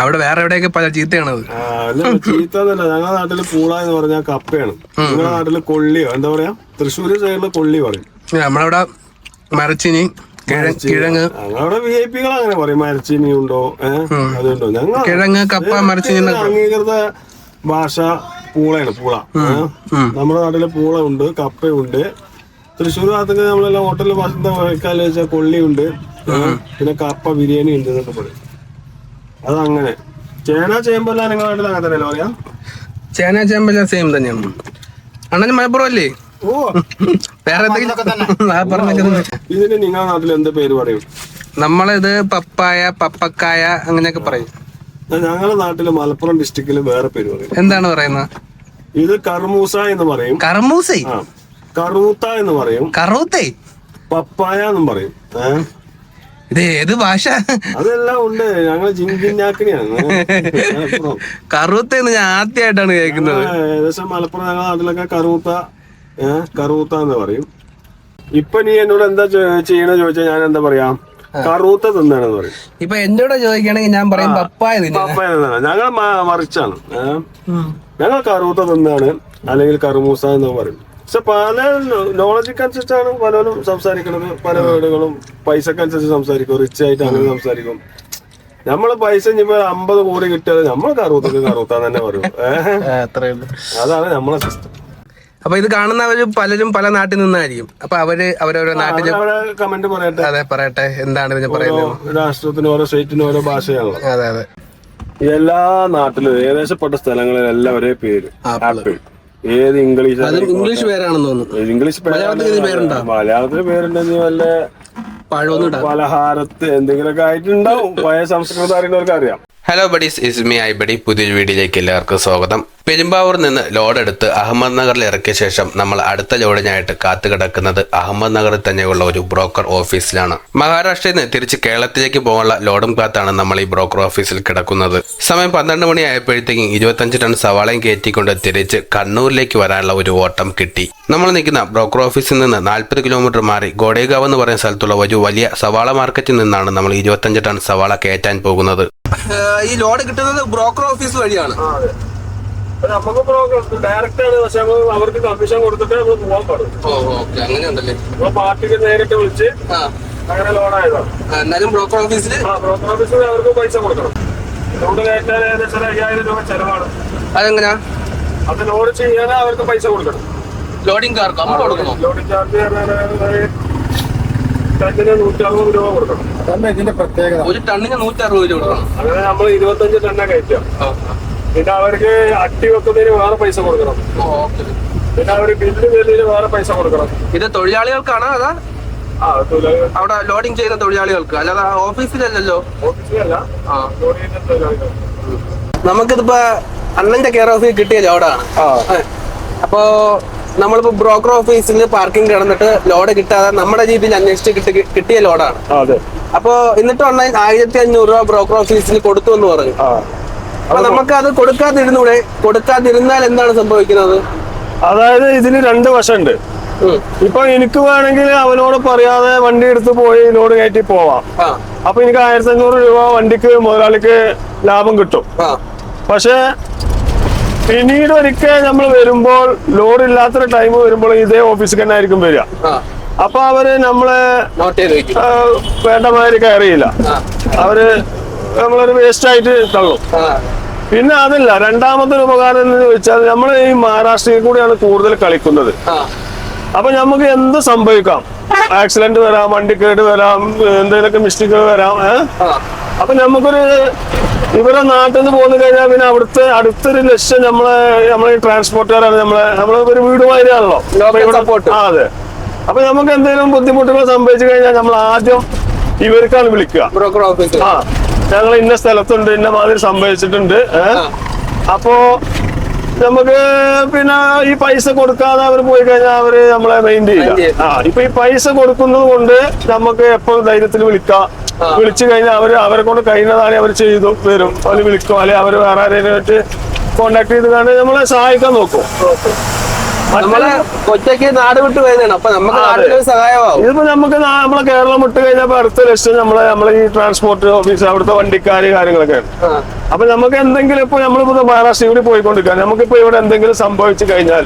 അവിടെ വേറെ എവിടെയൊക്കെ പല ചീത്തയാണത്? അത് അല്ല ഞങ്ങളുടെ നാട്ടിൽ പൂള എന്ന് പറഞ്ഞാൽ കപ്പയാണ്. നിങ്ങളുടെ നാട്ടിൽ കൊള്ളിയോ? എന്താ പറയാ? തൃശ്ശൂര് സൈഡിൽ കൊള്ളി പറയും. നമ്മളവിടെ മരച്ചിനി കിഴങ്ങ്. അവിടെ വി ഐ പികൾ അങ്ങനെ പറയും. മരച്ചിനി ഉണ്ടോ? അതുണ്ടോ? ഞങ്ങൾ കിഴങ്ങ് കപ്പ മരച്ചിനി അംഗീകൃത ഭാഷ പൂളയാണ് പൂള? നമ്മുടെ നാട്ടിൽ പൂള ഉണ്ട് കപ്പയുണ്ട്. തൃശ്ശൂർ ഭാഗത്തൊക്കെ നമ്മളെല്ലാം ഹോട്ടലിൽ ഭക്ഷണം കഴിക്കാന്ന് വെച്ചാൽ കൊള്ളിയുണ്ട്? പിന്നെ കപ്പ ബിരിയാണി ഉണ്ട് എന്നൊക്കെ പറയും. അതങ്ങനെ. ചേന ചേമ്പല്ല നിങ്ങൾ വേണ്ടത് അങ്ങനെ തന്നെയല്ലോ പറയാ? ചേന ചേമ്പെല്ലാം സെയിം തന്നെയാണ്. അണ്ണൻ മലപ്പുറം അല്ലേ? ഓ. വേറെ ഇതിന് നിങ്ങളുടെ നാട്ടിൽ എന്ത് പേര് പറയും? നമ്മളിത് പപ്പായ പപ്പക്കായ അങ്ങനെയൊക്കെ പറയും. ഞങ്ങളുടെ നാട്ടിൽ മലപ്പുറം ഡിസ്ട്രിക്റ്റിൽ വേറെ പേര് പറയും. എന്താണ് പറയുന്നത് ഇത് കർമൂസ എന്ന് പറയും. കർമൂസേ? കറൂത്ത എന്ന് പറയും. കറൂത്തേ? പപ്പായ എന്നും പറയും. ഏഹ് ഇത് ഏത് ഭാഷ? അതെല്ലാം ഉണ്ട്. ഞങ്ങൾ ജിങ്കിഞ്ഞാക്കിനെയാണ് മലപ്പുറം. കറൂത്തേന്ന് ഞാൻ ആദ്യമായിട്ടാണ് കേൾക്കുന്നത്. ഏകദേശം മലപ്പുറം ഞങ്ങളുടെ നാട്ടിലൊക്കെ കറുത്ത കറൂത്ത എന്ന് പറയും. ഇപ്പൊ നീ എന്നോട് എന്താ ചെയ്യണ ചോദിച്ചാൽ ഞാൻ എന്താ പറയാ? കറൂത്ത തിന്നാണെന്ന് പറയും. ഇപ്പൊ എന്നോട് ചോദിക്കുകയാണെങ്കിൽ ഞാൻ പറയും പപ്പായ പപ്പായ തിന്നാണ് ഞങ്ങൾ മറിച്ചാണ്. ഞങ്ങൾ കറൂത്ത തിന്നാണ്. അല്ലെങ്കിൽ കറുമൂസ എന്ന് പറയും. പക്ഷെ പല നോളജിക്ക് അനുസരിച്ചാണ് പലരും സംസാരിക്കുന്നത് പല വീടുകളും പൈസക്ക് അനുസരിച്ച് സംസാരിക്കും. റിച്ച് ആയിട്ട് അങ്ങനെ സംസാരിക്കും. നമ്മൾ പൈസ ഇനിയിപ്പോ അമ്പത് കോടി കിട്ടിയത് നമ്മൾക്ക് കറൂത്തൊക്കെ അറുപത്താന്ന് തന്നെ പറയും. അതാണ് നമ്മളെ സിസ്റ്റം അപ്പൊ ഇത് കാണുന്നവര് പലരും പല നാട്ടിൽ നിന്നായിരിക്കും. അപ്പൊ അവർ അവരോരോ നാട്ടിൽ കമന്റ് പറയട്ടെ. അതെ പറയട്ടെ. എന്താണ് ഇതിന് പറയുന്നത്? രാഷ്ട്രത്തിന് ഓരോ സ്റ്റേറ്റിന് ഓരോ ഭാഷയാണല്ലോ. അതെ അതെ. എല്ലാ നാട്ടിലും ഏകദേശപ്പെട്ട സ്ഥലങ്ങളിലെല്ലാം ഒരേ പേര്. ആപ്പിൾ. ഏത് ഇംഗ്ലീഷ് ഇംഗ്ലീഷ് പേരാണെന്ന് തോന്നുന്നു. ഇംഗ്ലീഷ് മലയാളത്തിൽ പേരുണ്ടെന്ന് പേരുണ്ടെങ്കിൽ വല്ല പഴമൊന്നും പലഹാരത്ത് എന്തെങ്കിലുമൊക്കെ ആയിട്ടുണ്ടാവും. പഴയ സംസ്കൃതം അറിയുന്നവർക്ക് അറിയാം ഹലോ ബഡീസ് ഇസ്മി ബഡി പുതിയൊരു വീഡിയോയിലേക്ക് എല്ലാവർക്കും സ്വാഗതം. പെരുമ്പാവൂർ നിന്ന് ലോഡ് എടുത്ത് അഹമ്മദ് നഗറിൽ ഇറക്കിയ ശേഷം നമ്മൾ അടുത്ത ലോഡിനായിട്ട് കാത്തു കിടക്കുന്നത് അഹമ്മദ് നഗറിൽ തന്നെയുള്ള ഒരു ബ്രോക്കർ ഓഫീസിലാണ്. മഹാരാഷ്ട്രയിൽ നിന്ന് തിരിച്ച് കേരളത്തിലേക്ക് പോകാനുള്ള ലോഡും കാത്താണ് നമ്മൾ ഈ ബ്രോക്കർ ഓഫീസിൽ കിടക്കുന്നത്. സമയം പന്ത്രണ്ട് മണി ആയപ്പോഴത്തേക്കും ഇരുപത്തഞ്ച് ടൺ സവാളയും കയറ്റിക്കൊണ്ട് തിരിച്ച് കണ്ണൂരിലേക്ക് വരാനുള്ള ഒരു ഓട്ടം കിട്ടി. നമ്മൾ നിൽക്കുന്ന ബ്രോക്കർ ഓഫീസിൽ നിന്ന് നാൽപ്പത് കിലോമീറ്റർ മാറി ഗോഡേഗാവ് എന്ന് പറയുന്ന സ്ഥലത്തുള്ള ഒരു വലിയ സവാള മാർക്കറ്റിൽ നിന്നാണ് നമ്മൾ ഇരുപത്തഞ്ച് ടൺ സവാള കയറ്റാൻ പോകുന്നത്. ഈ ലോഡ് കിട്ടുന്നത് ബ്രോക്കർ ഓഫീസ് വഴിയാണ്. നമുക്ക് ഡയറക്റ്റ് ആണ്. പക്ഷെ നമ്മൾ അവർക്ക് കമ്മീഷൻ കൊടുത്തിട്ട് നമ്മൾ പോകാൻ പാടും. Oh okay. അങ്ങനെ ഉണ്ടല്ലേ? നമ്മൾ പാർട്ടിക്ക് നേരിട്ട് വിളിച്ച് ആ. അങ്ങനെ ലോൺ എന്നാലും ബ്രോക്കർ ഓഫീസിൽ ആ ബ്രോക്കർ ഓഫീസിൽ അവർക്ക് പൈസ കൊടുക്കണം. ലോഡ് കയറ്റാൻ ഏകദേശം അയ്യായിരം രൂപ ചെലവാണ്. അതെങ്ങനെയാ അത് ലോഡ് ചെയ്യാൻ അവർക്ക് പൈസ കൊടുക്കണം. Loading charge. കൊടുക്കണോ? ലോഡിംഗ് ചാർജ് ടന്നിന് നൂറ്ററുപത് രൂപ കൊടുക്കണം. ഇതിന്റെ പ്രത്യേകത? ഒരു ടണ്ണിന് നൂറ്റി അറുപത് രൂപ കൊടുക്കണം. അങ്ങനെ നമ്മൾ ഇരുപത്തഞ്ച് ടണ്ണ കയറ്റാം ആ, പിന്നെ അവർക്ക് അട്ടി വെക്കുന്നതിന് വേറെ പൈസ കൊടുക്കണം. പിന്നെ അവർ ബില്ല് വരുന്നതിന് വേറെ പൈസ കൊടുക്കണം. ഇത് തൊഴിലാളികൾക്കാണോ അതാ? ആ തൊഴിലാളികൾ. അവിടെ ലോഡിംഗ് ചെയ്യുന്ന തൊഴിലാളികൾക്ക്. അല്ലാതെ ഓഫീസിലല്ലല്ലോ? ഓഫീസിലല്ല. നമുക്കിതിപ്പോ അണ്ണന്റെ കെയർ ഓഫീസ് കിട്ടിയ ലോഡാണ് ആ. അപ്പോ നമ്മളിപ്പോ ബ്രോക്കർ ഓഫീസിൽ പാർക്കിംഗ് കിടന്നിട്ട് ലോഡ് കിട്ടാതെ നമ്മുടെ ജീപ്പിൽ അന്വേഷിച്ച് കിട്ടി കിട്ടിയ ലോഡാണ് അതെ. അപ്പോ എന്നിട്ട് ഓൺലൈൻ ആയിരത്തി അഞ്ഞൂറ് രൂപ ബ്രോക്കർ ഓഫീസിൽ കൊടുത്തു എന്ന് പറഞ്ഞു. അപ്പൊ നമുക്ക് അത് കൊടുക്കാതിരുന്നൂടെ? കൊടുക്കാതിരുന്നാൽ എന്താണ് സംഭവിക്കുന്നത്? അതായത് ഇതിന് രണ്ട് വശമുണ്ട്. ഇപ്പൊ എനിക്ക് വേണമെങ്കിൽ അവനോട് പറയാതെ വണ്ടി എടുത്ത് പോയി ലോഡ് കയറ്റി പോവാം. അപ്പൊ എനിക്ക് ആയിരത്തി അഞ്ഞൂറ് രൂപ വണ്ടിക്ക് മുതലാളിക്ക് ലാഭം കിട്ടും. പക്ഷെ പിന്നീട് ഒരിക്കൽ നമ്മൾ വരുമ്പോൾ ലോഡ് ഇല്ലാത്തൊരു ടൈം വരുമ്പോൾ ഇതേ ഓഫീസിൽ തന്നെ ആയിരിക്കും വരിക. അപ്പൊ അവർ നമ്മളെ നോട്ട് ചെയ്ത് വെക്കും. ആ, വേണ്ട മാതിരി കയറിയില്ല അവർ നമ്മളൊരു വേസ്റ്റ് ആയിട്ട് തള്ളും. പിന്നെ അതല്ല രണ്ടാമത്തെ ഒരു ഉപകാരം എന്ന് വെച്ചാൽ നമ്മൾ ഈ മഹാരാഷ്ട്രയിൽ കൂടിയാണ് കൂടുതൽ കളിക്കുന്നത്. അപ്പൊ നമുക്ക് എന്ത് സംഭവിക്കാം? ആക്സിഡന്റ് വരാം വണ്ടി കേട് വരാം എന്തെങ്കിലുമൊക്കെ മിസ്റ്റേക്കുകൾ വരാം അപ്പൊ നമുക്കൊരു ഇവരെ നാട്ടിൽ നിന്ന് പോന്നു കഴിഞ്ഞാൽ പിന്നെ അവിടുത്തെ അടുത്തൊരു ലക്ഷ്യം നമ്മളെ നമ്മളെ ട്രാൻസ്പോർട്ടുകാരാണ് നമ്മളെ നമ്മളെ ഒരു വീട് മാതിരിയാണല്ലോ. അപ്പൊ ഇവിടെ- ആ അതെ. അപ്പൊ നമുക്ക് എന്തെങ്കിലും ബുദ്ധിമുട്ടുകൾ സംഭവിച്ചു കഴിഞ്ഞാൽ നമ്മൾ ആദ്യം ഇവർക്കാണ് വിളിക്കുക. ബ്രോക്കർ ഓഫീസ് ആ ഞങ്ങൾ ഇന്ന സ്ഥലത്തുണ്ട് ഇന്ന മാതിരി സംഭവിച്ചിട്ടുണ്ട് അപ്പോ നമുക്ക് പിന്നെ ഈ പൈസ കൊടുക്കാതെ അവർ പോയി കഴിഞ്ഞാൽ അവർ നമ്മളെ മൈൻഡ് ചെയ്യില്ല. ആ ഇപ്പൊ ഈ പൈസ കൊടുക്കുന്നത് കൊണ്ട് നമുക്ക് എപ്പോഴും ധൈര്യത്തിൽ വിളിക്കാം. വിളിച്ചു കഴിഞ്ഞാൽ അവർ അവരെ കൊണ്ട് കഴിയുന്നതാണ് അവർ ചെയ്തു വരും അവർ വിളിക്കും. അല്ലെങ്കിൽ അവർ വേറെ ആരെയും കോണ്ടാക്ട് ചെയ്ത് കണ്ട് നമ്മളെ സഹായിക്കാൻ നോക്കും. നമ്മളെ ഒറ്റയ്ക്ക് നാട് വിട്ട് പോയതാണ്. അപ്പൊ നമുക്ക് നാട്ടിലൊരു സഹായമാവും. ഇതിപ്പോ നമുക്ക് നമ്മളെ കേരളം വിട്ട് കഴിഞ്ഞപ്പോ അടുത്ത ലക്ഷ്യം നമ്മളെ നമ്മളെ ഈ ട്രാൻസ്പോർട്ട് ഓഫീസ് അവിടുത്തെ വണ്ടിക്കാര് കാര്യങ്ങളൊക്കെ. അപ്പൊ നമുക്ക് എന്തെങ്കിലും ഇപ്പൊ നമ്മളിപ്പോ മഹാരാഷ്ട്ര കൂടി പോയിക്കൊണ്ടിരിക്കുക നമുക്കിപ്പോ ഇവിടെ എന്തെങ്കിലും സംഭവിച്ചു കഴിഞ്ഞാൽ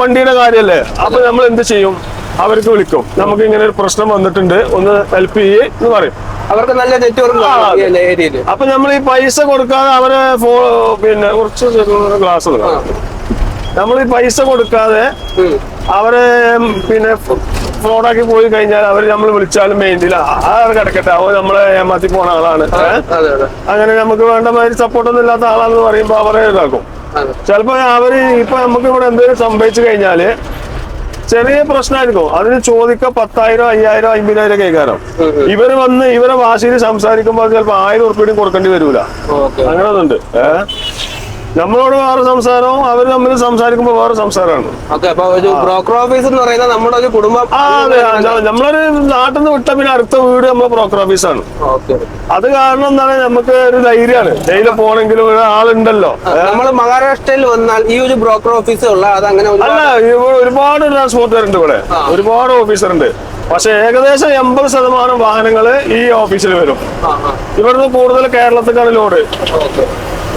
വണ്ടിയുടെ കാര്യല്ലേ? അപ്പൊ നമ്മൾ എന്ത് ചെയ്യും? അവർക്ക് വിളിക്കും. നമുക്ക് ഇങ്ങനെ ഒരു പ്രശ്നം വന്നിട്ടുണ്ട്. ഒന്ന് ഹെൽപ്പ് ചെയ്യേ എന്ന് പറയും. അവർക്ക് നല്ല നെറ്റ്വർക്ക്. അപ്പൊ നമ്മൾ ഈ പൈസ കൊടുക്കാതെ അവരെ പിന്നെ കുറച്ച് ഗ്ലാസ് നമ്മൾ ഈ പൈസ കൊടുക്കാതെ അവർ പിന്നെ ഫ്രോഡാക്കി പോയി കഴിഞ്ഞാൽ അവർ നമ്മൾ വിളിച്ചാലും വേണ്ടില്ല ആ. കിടക്കട്ടെ. അവൻ നമ്മളെ ഏമാത്തി പോണ ആളാണ്. അങ്ങനെ നമുക്ക് വേണ്ട മാതിരി സപ്പോർട്ടൊന്നും ഇല്ലാത്ത ആളാണെന്ന് പറയുമ്പോ അവരെ ഇതാക്കും. ചിലപ്പോ അവർ ഇപ്പൊ നമുക്ക് ഇവിടെ എന്തെങ്കിലും സംഭവിച്ചു കഴിഞ്ഞാൽ ചെറിയ പ്രശ്നമായിരിക്കും അതിന് ചോദിക്ക പത്തായിരം അയ്യായിരം അമ്പതിനായിരം കേൾക്കാരം ഇവർ വന്ന് ഇവരെ വാശിയിൽ സംസാരിക്കുമ്പോൾ ചിലപ്പോ ആയിരം ഉറുപ്പിയും കൊടുക്കേണ്ടി വരൂല. അങ്ങനെ ഒന്നുണ്ട് ഏഹ് നമ്മളോട് വേറെ സംസാരവും അവർ തമ്മിൽ സംസാരിക്കുമ്പോൾ വേറെ സംസാരമാണ്. ബ്രോക്കർ ഓഫീസ് എന്ന് പറയുന്നത് നമ്മുടെ ഒരു കുടുംബം നമ്മളൊരു നാട്ടിൽ നിന്ന് വിട്ട പിന്നെ അടുത്ത വീട് നമ്മളെ ബ്രോക്കർ ഓഫീസാണ്. അത് കാരണം എന്താണ് നമുക്ക് ഒരു ധൈര്യമാണ്. ഡെയിലി പോണെങ്കിലും ഒരാളുണ്ടല്ലോ. നമ്മൾ മഹാരാഷ്ട്രയിൽ വന്നാൽ ഈ ഒരു ബ്രോക്കർ ഓഫീസ് ഉള്ള അത് അങ്ങനെ അല്ല ഒരുപാട് ട്രാൻസ്പോർട്ടർ ഉണ്ട് ഇവിടെ ഒരുപാട് ഓഫീസറുണ്ട്. പക്ഷെ ഏകദേശം എൺപത് ശതമാനം വാഹനങ്ങൾ ഈ ഓഫീസിൽ വരും. ഇവിടുന്ന് കൂടുതൽ കേരളത്തിലാണ് ലോഡ്.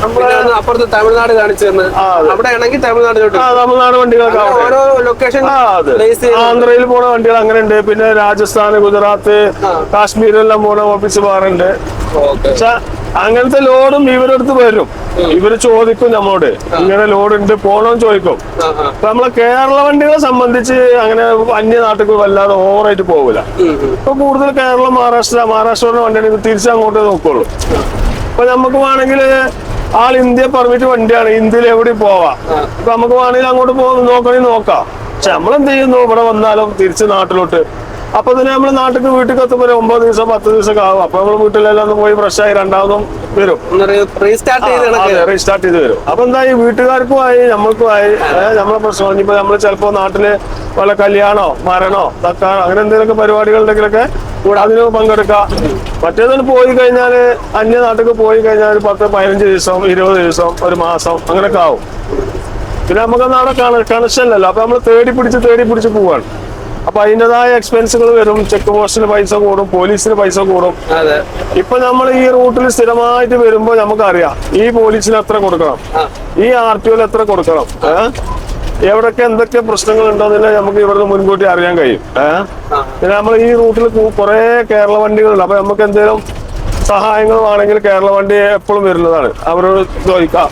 അപ്പുറത്ത് തമിഴ്നാട് കാണിച്ചു തന്നെ. അവിടെ ആണെങ്കിൽ തമിഴ്നാട്ടിലോട്ട് ആ തമിഴ്നാട് വണ്ടികളൊക്കെ ഓരോ ലൊക്കേഷൻ ആന്ധ്രയിൽ പോണ വണ്ടികൾ അങ്ങനെ ഉണ്ട് പിന്നെ രാജസ്ഥാൻ ഗുജറാത്ത് കാശ്മീരിലെല്ലാം കാശ്മീരെല്ലാം പോണ ഓഫീസ് പോകാറുണ്ട് പക്ഷെ അങ്ങനത്തെ ലോഡും ഇവരടുത്ത് വരും. ഇവർ ചോദിക്കും നമ്മളോട് ഇങ്ങനെ ലോഡ് ഉണ്ട് പോണോന്ന് ചോദിക്കും. നമ്മളെ കേരള വണ്ടികളെ സംബന്ധിച്ച് അങ്ങനെ അന്യ നാട്ടിൽ വല്ലാതെ ഓവറായിട്ട് പോകില്ല ഉം. ഇപ്പൊ കൂടുതൽ കേരളം മഹാരാഷ്ട്ര മഹാരാഷ്ട്രയുടെ വണ്ടിയാണെങ്കിൽ തിരിച്ചങ്ങോട്ടേ നോക്കുള്ളൂ. അപ്പൊ നമുക്ക് വേണമെങ്കിൽ ആൾ ഇന്ത്യ പെർമിറ്റ് വണ്ടിയാണ്. ഇന്ത്യയിൽ എവിടെ പോവാം. ഇപ്പൊ നമുക്ക് വേണമെങ്കിൽ അങ്ങോട്ട് പോ നോക്കണേ നോക്കാം. പക്ഷെ നമ്മളെന്ത് ചെയ്യുന്നു? ഇവിടെ വന്നാലും തിരിച്ച് നാട്ടിലോട്ട് അപ്പൊ തന്നെ നമ്മൾ നാട്ടിൽ വീട്ടിൽ എത്തുമ്പോൾ ഒമ്പത് ദിവസം പത്ത് ദിവസം ഒക്കെ ആവും. അപ്പൊ നമ്മൾ വീട്ടിലെല്ലാം ഒന്ന് പോയി ഫ്രഷ് ആയി രണ്ടാമതും വരും. റീസ്റ്റാർട്ട് ചെയ്ത് റീസ്റ്റാർട്ട് ചെയ്ത് വരും. അപ്പൊ എന്താ ഈ വീട്ടുകാർക്കും ആയി നമ്മൾക്കും ആയി ഏ, നമ്മളെ പ്രശ്നം. ഇനിയിപ്പോ നമ്മൾ ചിലപ്പോ നാട്ടിൽ വല്ല കല്യാണോ മരണോ തക്കാണോ അങ്ങനെ എന്തെങ്കിലുമൊക്കെ പരിപാടികൾ ഉണ്ടെങ്കിലൊക്കെ അതിന് പങ്കെടുക്കാം. മറ്റേതിന് പോയി കഴിഞ്ഞാൽ അന്യ നാട്ടിൽ പോയി കഴിഞ്ഞാൽ ഒരു പത്ത് പതിനഞ്ച് ദിവസം ഇരുപത് ദിവസം ഒരു മാസം അങ്ങനെയൊക്കെ ആവും. പിന്നെ നമുക്കൊന്നും അവിടെ കണക്ഷൻ അല്ലല്ലോ അപ്പൊ നമ്മൾ തേടി പിടിച്ച് തേടി പിടിച്ച് പോവാണ്. അപ്പൊ അതിന്റെതായ എക്സ്പെൻസുകൾ വരും. ചെക്ക് പോസ്റ്റിന് പൈസ കൂടും പോലീസിന് പൈസ കൂടും. ഇപ്പൊ നമ്മൾ ഈ റൂട്ടിൽ സ്ഥിരമായിട്ട് വരുമ്പോ നമുക്കറിയാം ഈ പോലീസിന് എത്ര കൊടുക്കണം? ഈ ആർ ടി ഒയിൽ എത്ര കൊടുക്കണം? എവിടൊക്കെ എന്തൊക്കെ പ്രശ്നങ്ങൾ ഉണ്ടോന്നില്ല നമുക്ക് ഇവിടുന്ന് മുൻകൂട്ടി അറിയാൻ കഴിയും. ഏഹ് പിന്നെ നമ്മൾ ഈ റൂട്ടിൽ കുറെ കേരള വണ്ടികളുണ്ട്. അപ്പൊ നമുക്ക് എന്തെങ്കിലും സഹായങ്ങൾ വേണമെങ്കിൽ കേരള വണ്ടി എപ്പോഴും വരുന്നതാണ്. അവരോട് ചോദിക്കാം.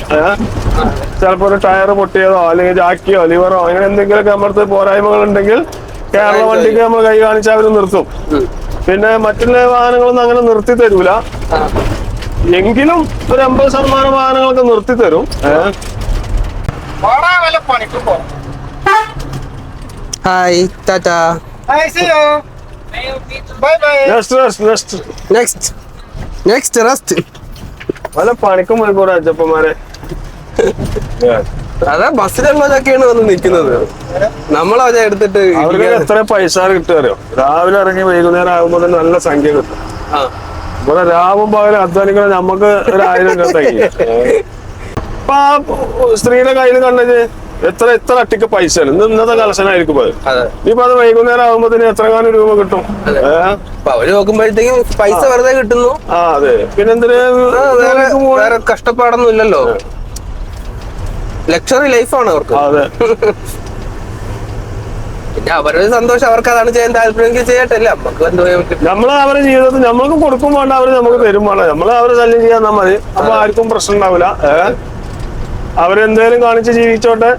ചിലപ്പോൾ ചിലപ്പോ ഒരു ടയർ പൊട്ടിയതോ അല്ലെങ്കിൽ ജാക്കിയോ ലിവറോ അങ്ങനെ എന്തെങ്കിലുമൊക്കെ നമ്മുടെ പോരായ്മകൾ ഉണ്ടെങ്കിൽ കേരള വണ്ടിക്ക് നമ്മൾ കൈ കാണിച്ചാൽ അവർ നിർത്തും. പിന്നെ മറ്റുള്ള വാഹനങ്ങളൊന്നും അങ്ങനെ നിർത്തി തരൂല. എങ്കിലും ഒരു അമ്പത് ശതമാനം വാഹനങ്ങളൊക്കെ നിർത്തി തരും. Hi tata. Next next next next next rest പല പണിക്കും പോയിക്കൂടെ അച്ഛപ്പന്മാരെ അതാ ബസ്സിലുള്ളതൊക്കെയാണ് വന്ന് നിൽക്കുന്നത്. നമ്മളത് എടുത്തിട്ട് അവർക്ക് എത്ര പൈസ കിട്ടുമോ രാവിലെ ഇറങ്ങി വൈകുന്നേരം ആകുമ്പോൾ നല്ല സംഖ്യ കിട്ടും. ഇവിടെ രാവും പകലും അധ്വാനിക്കണ നമുക്ക് ഒരു ആയിരം കിട്ടങ്ങി ഇപ്പൊ ആ സ്ത്രീയുടെ കയ്യിൽ കണ്ടത് എത്ര എത്ര അട്ടിക്ക് പൈസ ഇന്ന് ഇന്നത്തെ കളക്ഷനായിരിക്കും അത്. ഇനിയിപ്പോ അത് വൈകുന്നേരം ആകുമ്പോ എത്ര കാലം രൂപ കിട്ടും? അവർ നോക്കുമ്പോഴത്തേക്കും പൈസ വെറുതെ കിട്ടുന്നു. ആ അതെ. പിന്നെന്തിനും കഷ്ടപ്പാടൊന്നും ഇല്ലല്ലോ ലക്ഷറി ലൈഫാണ് അവർക്ക് അതെ. പിന്നെ അവരുടെ സന്തോഷം അവർക്ക് അതാണ് ചെയ്യാൻ താല്പര്യമെങ്കിൽ ചെയ്യട്ടല്ലേ നമുക്ക് എന്തോ ചെയ്യാൻ പറ്റും. നമ്മൾ അവരെ ജീവിതത്തിൽ നമ്മൾക്ക് കൊടുക്കും വേണ്ട അവർ നമുക്ക് തരും വേണ്ട. നമ്മൾ അവരെ ശല്യം ചെയ്യാൻ മതി. അപ്പൊ ആർക്കും പ്രശ്നം ഉണ്ടാവില്ല. ഏഹ് അവരെന്തേലും കാണിച്ച് ജീവിച്ചോട്ടെ.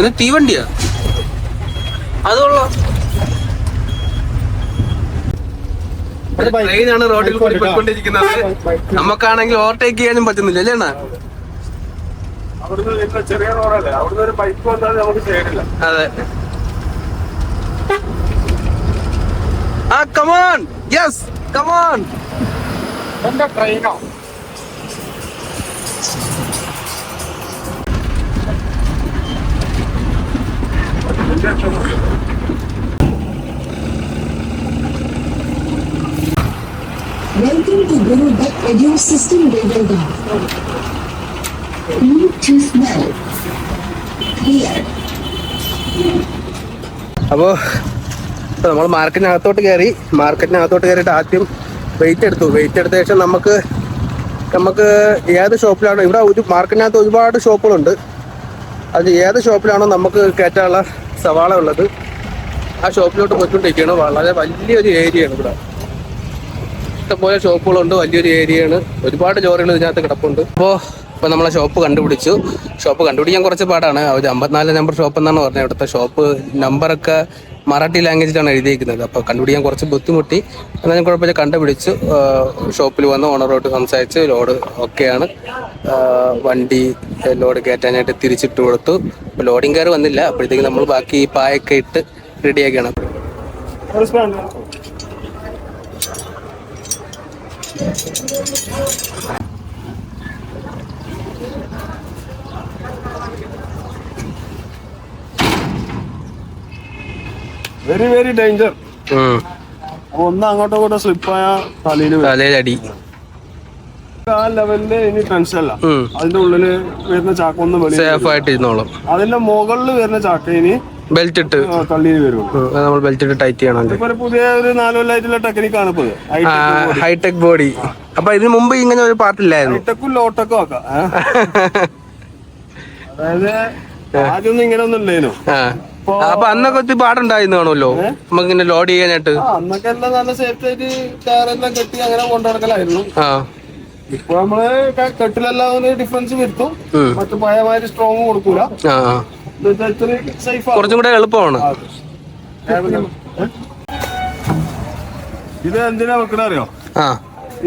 ഇത് തീവണ്ടിയാ അതുള്ള. ട്രെയിനാണ് റോഡിൽ കൂടി പോയിക്കൊണ്ടിരിക്കുന്നത്. നമുക്കാണെങ്കിൽ ഓവർടേക്ക് ചെയ്യാനും പറ്റുന്നില്ല അല്ലേ അണ്ണാ? അവിടുന്ന് ചെറിയ റോഡല്ലേ? അവിടുന്ന് ഒരു ബൈക്ക് വന്നാൽ നമുക്ക് ചെയ്യണില്ല. അതെ. ആ കമോൺ യെസ് കമോൺ എന്താ ട്രെയിനോ Welcome to Guru Duck Edu System Radar Bluetooth mode. here. അപ്പോൾ നമ്മൾ മാർക്കറ്റിനകത്തോട്ട് കയറി മാർക്കറ്റിനകത്തോട്ട് കയറിയിട്ട് ആദ്യം വെയിറ്റ് എടുത്തു. വെയിറ്റ് എടുത്ത ശേഷം നമുക്ക് നമുക്ക് ഏത് ഷോപ്പിലാണോ ഇവിടെ ഒരു മാർക്കറ്റിനകത്ത് ഒരുപാട് ഷോപ്പുകളുണ്ട്. അത് ഏത് ഷോപ്പിലാണോ നമുക്ക് കയറ്റാനുള്ള സവാള ഉള്ളത്. ആ ഷോപ്പിലോട്ട് പോയിക്കൊണ്ടിരിക്കുകയാണ്. വളരെ വലിയൊരു ഏരിയയാണ് ഇവിടെ. ഇഷ്ടംപോലെ ഷോപ്പുകളുണ്ട് വലിയൊരു ഏരിയയാണ്. ഒരുപാട് ജോറികൾ ഇതിനകത്ത് കിടപ്പുണ്ട്. അപ്പോൾ ഇപ്പോൾ നമ്മളെ ഷോപ്പ് കണ്ടുപിടിച്ചു. ഷോപ്പ് കണ്ടുപിടിക്കാൻ കുറച്ച് പാടാണ്. ഒരു അമ്പത്തിനാല് നമ്പർ ഷോപ്പ് എന്നാണ് പറഞ്ഞത്. ഇവിടുത്തെ ഷോപ്പ് നമ്പറൊക്കെ മറാഠി ലാംഗ്വേജിലാണ് എഴുതിയിരിക്കുന്നത് അപ്പോൾ കണ്ടുപിടിക്കാൻ കുറച്ച് ബുദ്ധിമുട്ടി. എന്നാലും കുഴപ്പമില്ല. കണ്ടുപിടിച്ചു. ഷോപ്പിൽ വന്ന് ഓണറോട്ട് സംസാരിച്ച് ലോഡ് ഒക്കെയാണ്. വണ്ടി ലോഡ് കയറ്റാനായിട്ട് തിരിച്ചിട്ട് കൊടുത്തു. അപ്പോൾ ലോഡിംഗ് കയറി വന്നില്ല. അപ്പോഴത്തേക്ക് നമ്മൾ ബാക്കി പായൊക്കെ ഇട്ട് റെഡിയാക്കിയാണ്. ഒരു വെരി വെരി ഡേഞ്ചർ ഒന്ന് അങ്ങോട്ടും ഇങ്ങോട്ടും സ്ലിപ്പായ തലയിൽ തലയിലടി ആ ലെവലിൽ ഇനി ടെൻഷൻ അല്ല. അതിന്റെ ഉള്ളിൽ വരുന്ന ചാക്ക ഒന്ന് സേഫ് ആയിട്ട് ഇരുന്നോളും. അതിന്റെ മുകളിൽ വരുന്ന ചാക്ക ഇനി ബെൽറ്റ് ഇട്ട്. തള്ളിയിൽ ഉം, നമ്മൾ ബെൽറ്റ് ഇട്ട് ടൈറ്റ് ചെയ്യണം ഇപ്പൊ ഒരു പുതിയ ഒരു നാല് കൊല്ലമായിട്ടുള്ള ടെക്നിക്കാണ് ഇപ്പൊ ഹൈടെക് ബോഡി അപ്പൊ ഇതിനു മുമ്പ് ഇങ്ങനെ ഒരു പാർട്ടില്ലായിരുന്നു ഹൈടെക്കും ലോട്ടെക്കും ആക്കാം. ഏ? അതായത് ആദ്യമൊന്നും ഇങ്ങനെ ഒന്നും ഇല്ലേനു? അപ്പൊ അന്നൊക്കെ ഒത്തിരി പാടുണ്ടായിരുന്നു കാണുമല്ലോ? നമുക്ക് ഇങ്ങനെ ലോഡ് ചെയ്യാനായിട്ട്. അന്നൊക്കെ എല്ലാം നല്ല സേഫ്റ്റി ആയിട്ട് ടയറെല്ലാം കെട്ടി അങ്ങനെ കൊണ്ടുനടക്കലായിരുന്നു ആ. ഇപ്പൊ നമ്മൾ കെട്ടിലെല്ലാം ഡിഫറൻസ് വരുത്തും. മറ്റു പഴയമാതിരി സ്ട്രോങ് കൊടുക്കൂല. കുറച്ചും കൂടെ എളുപ്പമാണ്. ഇത് എന്തിനാ വെക്കണറിയോ